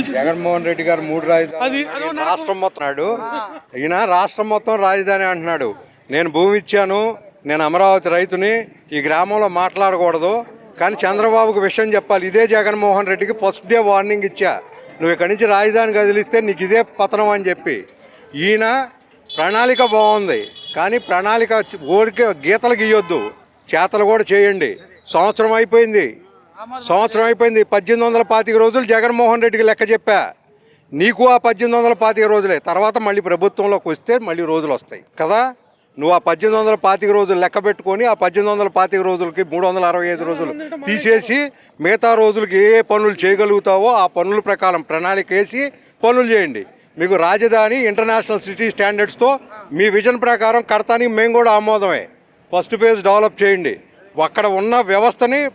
జగన్మోహన్ రెడ్డి గారు మూడు రాజధాని. రాష్ట్రం మొత్తం నాడు. ఈయన రాష్ట్రం మొత్తం రాజధాని అంటున్నాడు. నేను భూమి ఇచ్చాను నేను అమరావతి రైతుని ఈ గ్రామంలో మాట్లాడకూడదు. కానీ చంద్రబాబుకు విషయం చెప్పాలి. ఇదే జగన్మోహన్ రెడ్డికి ఫస్ట్ డే వార్నింగ్ ఇచ్చా. నువ్వు ఇక్కడి నుంచి రాజధాని కదిలిస్తే నీకు ఇదే పతనం అని చెప్పి. ఈయన ప్రణాళిక బాగుంది. కానీ ప్రణాళిక ఓడికి గీతలు గీయొద్దు. చేతలు కూడా చేయండి. సంవత్సరం అయిపోయింది. సంవత్సరం అయిపోయింది. పద్దెనిమిది వందల పాతిక రోజులు జగన్మోహన్ రెడ్డికి లెక్క చెప్పా. నీకు ఆ పద్దెనిమిది వందల పాతిక రోజులే. తర్వాత మళ్ళీ ప్రభుత్వంలోకి వస్తే మళ్ళీ రోజులు వస్తాయి. కదా? నువ్వు ఆ పద్దెనిమిది వందల పాతిక రోజులు లెక్క పెట్టుకొని ఆ పద్దెనిమిది వందల పాతిక రోజులకి మూడు వందల అరవై ఐదు రోజులు తీసేసి మిగతా రోజులకి ఏ ఏ పనులు చేయగలుగుతావో ఆ పనుల ప్రకారం ప్రణాళిక వేసి పనులు చేయండి. మీకు రాజధాని ఇంటర్నేషనల్ సిటీ స్టాండర్డ్స్తో మీ విజన్ ప్రకారం కడతానికి మేము కూడా ఆమోదమే. ఫస్ట్ ఫేజ్ డెవలప్ చేయండి. అక్కడ ఉన్న వ్యవస్థని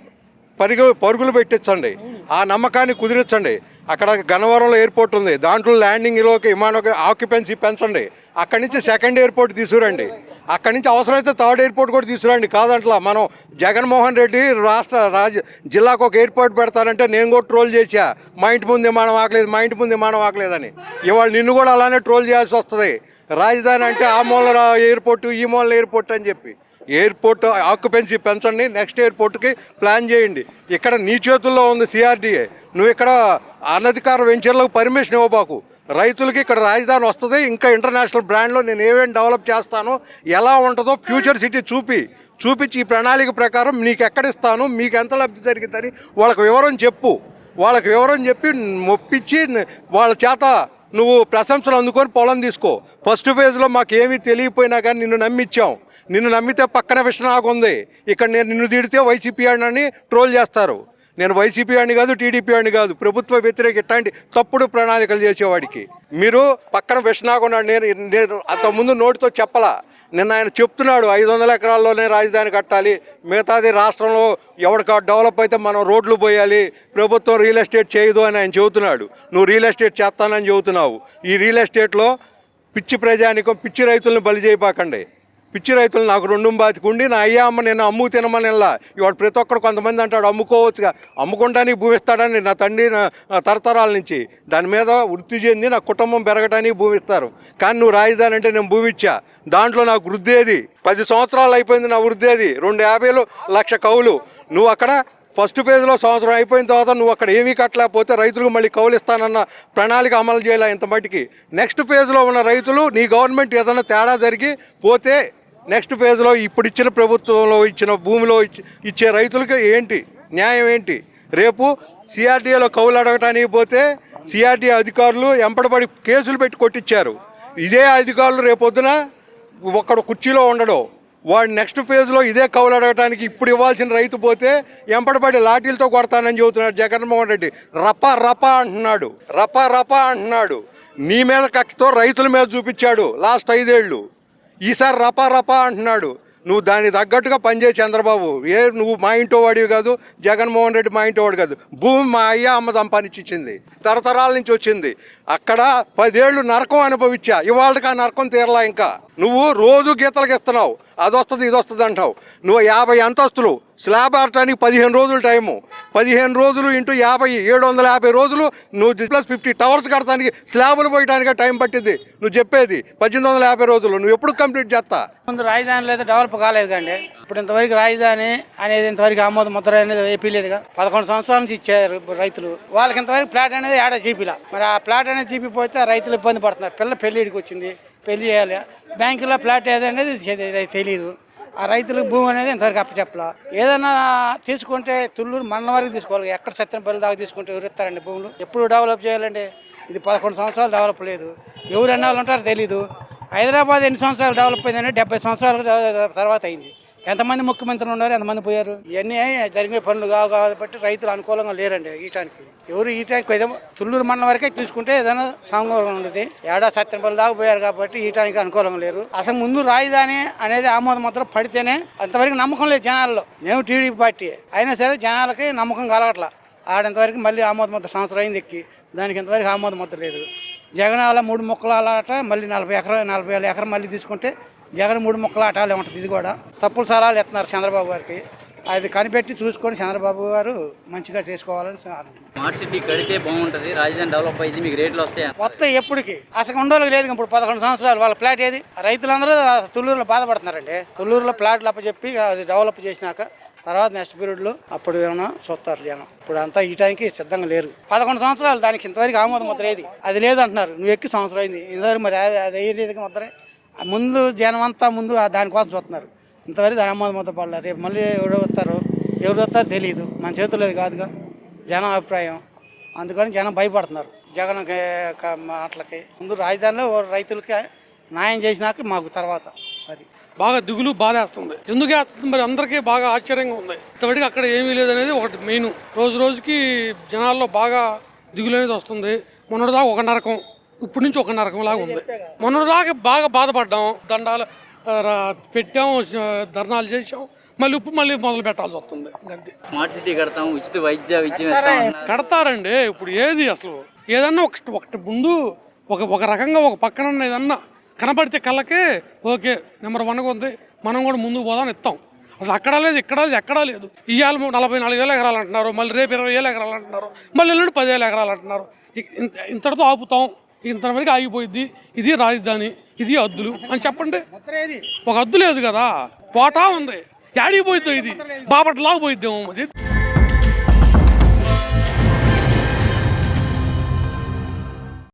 పరుగు పరుగులు పెట్టించండి. ఆ నమ్మకాన్ని కుదిరించండి. అక్కడ గన్నవరంలో ఎయిర్పోర్ట్ ఉంది. దాంట్లో ల్యాండింగ్లోకి విమాన ఆక్యుపెన్సీ పెంచండి. అక్కడి నుంచి సెకండ్ ఎయిర్పోర్ట్ తీసుకురండి. అక్కడి నుంచి అవసరమైతే థర్డ్ ఎయిర్పోర్ట్ కూడా తీసుకురండి. కాదంట్లా మనం జగన్మోహన్ రెడ్డి రాష్ట్ర రాజ జిల్లాకు ఒక ఎయిర్పోర్ట్ పెడతానంటే నేను కూడా ట్రోల్ చేశా. మా ఇంటి ముందు విమానం ఆకలేదు మా ఇంటి ముందు విమానం ఆకలేదని ఇవాళ నిన్ను కూడా అలానే ట్రోల్ చేయాల్సి వస్తుంది. రాజధాని అంటే ఆ మూల ఎయిర్పోర్టు ఈ మూల ఎయిర్పోర్ట్ అని చెప్పి. ఎయిర్పోర్ట్ ఆక్యుపెన్సీ పెంచండి నెక్స్ట్ ఎయిర్పోర్ట్కి ప్లాన్ చేయండి. ఇక్కడ నీ చేతుల్లో ఉంది సిఆర్డీఏ నువ్వు ఇక్కడ అనధికార వెంచర్లకు పర్మిషన్ ఇవ్వబాకు రైతులకి ఇక్కడ రాజధాని వస్తుంది ఇంకా ఇంటర్నేషనల్ బ్రాండ్లో నేను ఏమేమి డెవలప్ చేస్తానో ఎలా ఉంటుందో ఫ్యూచర్ సిటీ చూపి. చూపించి ఈ ప్రణాళిక ప్రకారం నీకు ఎక్కడ ఇస్తాను మీకు ఎంత లబ్ధి జరిగిందని వాళ్ళకి వివరం చెప్పు. వాళ్ళకి వివరం చెప్పి మొప్పించి వాళ్ళ చేత నువ్వు ప్రశంసలు అందుకొని పొలం తీసుకో. ఫస్ట్ ఫేజ్లో మాకు ఏమీ తెలియపోయినా కానీ నిన్ను నమ్మిచ్చాం. నిన్ను నమ్మితే పక్కన విషయం ఉంది. ఇక్కడ నేను నిన్ను తిడితే వైసీపీ అని ట్రోల్ చేస్తారు. నేను వైసీపీ అని కాదు టీడీపీ అని కాదు. ప్రభుత్వ వ్యతిరేక ఇట్లాంటి తప్పుడు ప్రణాళికలు చేసేవాడికి. మీరు పక్కన విషనాకున్నాడు నేను నేను అంతకుముందు నోటితో చెప్పలా. నిన్న ఆయన చెప్తున్నాడు ఐదు వందల ఎకరాల్లోనే రాజధాని కట్టాలి. మిగతాది రాష్ట్రంలో ఎవరికి డెవలప్ అయితే మనం రోడ్లు పోయాలి ప్రభుత్వం రియల్ ఎస్టేట్ చేయదు అని ఆయన చెబుతున్నాడు. నువ్వు రియల్ ఎస్టేట్ చేస్తానని చెబుతున్నావు. ఈ రియల్ ఎస్టేట్లో పిచ్చి ప్రజానికం పిచ్చి రైతులను బలి చేయపాకండి. పిచ్చి రైతులు నాకు రెండు బాతికుండి నా అయ్యా అమ్మ నేను అమ్ము తినమని ఇలా. ఇవాడు ప్రతి ఒక్కడు కొంతమంది అంటాడు అమ్ముకోవచ్చుగా. అమ్ముకుంటానికి భూమిస్తాడని నా తండ్రి నా తరతరాల నుంచి. దాని మీద వృత్తి చెంది నా కుటుంబం పెరగటానికి భూమిస్తారు. కానీ నువ్వు రాజధాని అంటే నేను భూమి ఇచ్చా దాంట్లో నాకు వృద్ధి ఏది? పది సంవత్సరాలు అయిపోయింది నా వృద్ధి ఏది? రెండు యాభైలు లక్ష కవులు నువ్వు అక్కడ ఫస్ట్ ఫేజ్లో సంవత్సరం అయిపోయిన తర్వాత నువ్వు అక్కడ ఏమీ కట్టలేకపోతే రైతులకు మళ్ళీ కౌలు ఇస్తానన్న ప్రణాళిక అమలు చేయాలి ఇంత మట్టికి. నెక్స్ట్ ఫేజ్లో ఉన్న రైతులు నీ గవర్నమెంట్ ఏదైనా తేడా జరిగి పోతే నెక్స్ట్ ఫేజ్లో ఇప్పుడు ఇచ్చిన ప్రభుత్వంలో ఇచ్చిన భూమిలో ఇచ్చే రైతులకి ఏంటి? న్యాయం ఏంటి? రేపు సిఆర్డీఏలో కౌలు అడగటానికి పోతే సిఆర్డీఏ అధికారులు ఎంపడబడి కేసులు పెట్టి కొట్టించారు ఇదే అధికారులు రేపొద్దున ఒక్కడు కుర్చీలో ఉండడు. వాడు నెక్స్ట్ ఫేజ్లో ఇదే కౌలు అడగటానికి ఇప్పుడు ఇవ్వాల్సిన రైతు పోతే ఎంపడబడి లాఠీలతో కొడతానని చెబుతున్నాడు జగన్మోహన్ రెడ్డి. రప రప అంటున్నాడు. రప రప అంటున్నాడు. నీ మీద కక్షతో రైతుల మీద చూపించాడు లాస్ట్ ఐదేళ్ళు. ఈసారి రపా రపా అంటున్నాడు. నువ్వు దానికి తగ్గట్టుగా పనిచేయి చంద్రబాబు. ఏ నువ్వు మా ఇంటో వాడివి కాదు జగన్మోహన్ రెడ్డి మా ఇంటో వాడు కాదు. భూమి మా అయ్య అమ్మ సంపాదించింది. తరతరాల నుంచి వచ్చింది. అక్కడ పదేళ్ళు నరకం అనుభవించా. ఇవాళకి ఆ నరకం తీరలా ఇంకా. నువ్వు రోజు గీతలకు ఇస్తున్నావు. అది వస్తుంది ఇది వస్తుంది అంటావు. నువ్వు యాభై అంతస్తులు స్లాబ్ ఆడటానికి పదిహేను రోజులు టైము. పదిహేను రోజులు ఇంటూ యాభై ఏడు వందల యాభై రోజులు నువ్వు ప్లస్ ఫిఫ్టీ టవర్స్ కడటానికి స్లాబులు పోయడానికి టైం పట్టింది నువ్వు చెప్పేది పద్దెనిమిది వందల యాభై రోజులు నువ్వు ఎప్పుడు కంప్లీట్ చేస్తా? ముందు రాజధాని లేదు డెవలప్ కాలేదు కండి. ఇప్పుడు ఇంతవరకు రాజధాని అనేది ఇంతవరకు ఆమోద ముద్ర అనేది ఏపీ లేదుగా. పదకొండు సంవత్సరాల నుంచి ఇచ్చారు రైతులు. వాళ్ళకి ఇంతవరకు ప్లాట్ అనేది ఏడా చూపిలా. మరి ఆ ప్లాట్ అనేది చూపిపోతే రైతులు ఇబ్బంది పడుతున్నారు. పిల్ల పెళ్ళిడికి వచ్చింది. పెళ్ళి చేయాలి. బ్యాంకులో ప్లాట్ ఏదనేది తెలియదు ఆ రైతులకు భూమి అనేది ఇంతవరకు అప్పచెప్పలా. ఏదైనా తీసుకుంటే తుళ్ళూరు మన వరకు తీసుకోవాలి. ఎక్కడ సత్యనపల్లి దాకా తీసుకుంటే ఎవరిస్తారండి భూములు? ఎప్పుడు డెవలప్ చేయాలండి? ఇది పదకొండు సంవత్సరాలు డెవలప్ లేదు. ఎవరు ఎన్ని వాళ్ళు ఉంటారో తెలీదు. హైదరాబాద్ ఎన్ని సంవత్సరాలు డెవలప్ అయిందంటే డెబ్బై సంవత్సరాల తర్వాత అయింది. ఎంతమంది ముఖ్యమంత్రులు ఉన్నారు ఎంతమంది పోయారు? ఇవన్నీ జరిగే పనులు కావు కాబట్టి రైతులు అనుకూలంగా లేరండి ఈటానికి ఎవరు ఈటానికి ఏదో తుళ్ళూరు మండలం వరకే తీసుకుంటే ఏదైనా సాంగోళం ఉండేది. ఏడా సత్యనపల్లి దాకా పోయారు కాబట్టి ఈటానికి అనుకూలంగా లేరు. అసలు ముందు రాజధాని అనేది ఆమోదం మాత్రం పడితేనే అంతవరకు నమ్మకం లేదు జనాల్లో. మేము టీడీపీ పార్టీ. అయినా సరే జనాలకి నమ్మకం కలగట్లా. ఆడంతవరకు మళ్ళీ ఆమోద ముద్ర సంవత్సరం అయింది ఎక్కి. దానికి ఇంతవరకు ఆమోద ముద్ర లేదు. జగన్ అలా మూడు మొక్కలు అలాట మళ్ళీ నలభై ఎకరా నలభై వేల ఎకరం మళ్ళీ తీసుకుంటే జగన్ మూడు మొక్కలు ఆటాలే ఉంటుంది ఇది కూడా. తప్పుడు సలహాలు ఎత్తున్నారు చంద్రబాబు గారికి. అది కనిపెట్టి చూసుకొని చంద్రబాబు గారు మంచిగా చేసుకోవాలని. స్మార్ట్ సిటీ కడితే బాగుంటుంది. రాజధాని డెవలప్ అయింది. మీకు రేట్లు వస్తాయి? వస్తాయి ఎప్పటికి. అసలు ఉండోళ్ళకి లేదు ఇప్పుడు పదకొండు సంవత్సరాలు. వాళ్ళ ప్లాట్ ఏది? రైతులందరూ తుళ్ళూరులో బాధపడుతున్నారండి. తుళ్ళూరులో ప్లాట్లు అప్పచెప్పి అది డెవలప్ చేసినాక తర్వాత నెక్స్ట్ పీరియడ్లో అప్పుడు ఏమైనా చూస్తారు జనం. ఇప్పుడు అంతా ఈ టైంకి సిద్ధంగా లేరు. పదకొండు సంవత్సరాలు దానికి ఇంతవరకు ఆమోద ముద్ర ఏది? అది లేదు అంటున్నారు. నువ్వు ఎక్కి సంవత్సరం అయింది. ఇంతవరకు మరి అది- వేయలేదు ముద్రే? ముందు జనం అంతా ముందు దానికోసం చూస్తున్నారు. ఇంతవరకు దాని ఆమోద ముద్ర పడలేదు రేపు మళ్ళీ ఎవరు వస్తారు? ఎవరు వస్తారో తెలియదు మన చేతుల్లో అది కాదుగా. జనం అభిప్రాయం. అందుకని జనం భయపడుతున్నారు. జగన్ మాటలకి. ముందు రాజధానిలో రైతులకి న్యాయం చేసినాక మాకు తర్వాత అది. బాగా దిగులు బాధేస్తుంది. ఎందుకు వేస్తుంది మరి అందరికీ బాగా ఆశ్చర్యంగా ఉంది. ఇంతవరకు అక్కడ ఏమీ లేదనేది ఒకటి మెయిన్. రోజు రోజుకి జనాల్లో బాగా దిగులు అనేది వస్తుంది. మొన్నటిదాకా ఒక నరకం. ఇప్పటి నుంచి ఒక నరకం లాగా ఉంది. మొన్నటిదాకా బాగా బాధపడ్డాం దండాలు పెట్టాం ధర్నాలు చేసాం మళ్ళీ ఇప్పుడు మళ్ళీ మొదలు పెట్టాల్సి వస్తుంది. అంతే స్మార్ట్ సిటీ కడతాం ఉచిత వైద్య. కడతారండి. ఇప్పుడు ఏది అసలు? ఏదన్నా ఒక ఒకటి ముందు ఒక ఒక రకంగా ఒక పక్కన ఏదన్నా కనబడితే కళ్ళకే ఓకే నెంబర్ వన్గా ఉంది. మనం కూడా ముందుకు పోదాం ఇస్తాం. అసలు అక్కడ లేదు ఇక్కడ లేదు ఎక్కడా లేదు. ఇవాళ నలభై నాలుగు వేల ఎకరాలు అంటున్నారు. మళ్ళీ రేపు ఇరవై వేల ఎకరాలు అంటున్నారు. మళ్ళీ ఎల్లుండి పదివేల ఎకరాలు అంటున్నారు. ఇంతటితో ఆపుతాం. ఇంతవరకు ఆగిపోయింది ఇది రాజధాని ఇది హద్దులు అని చెప్పండి. ఒక హద్దు లేదు కదా. పోటా ఉంది. యాడికి పోయిద్దో ఇది? బాపట్లాగా పోయిద్దేమో అది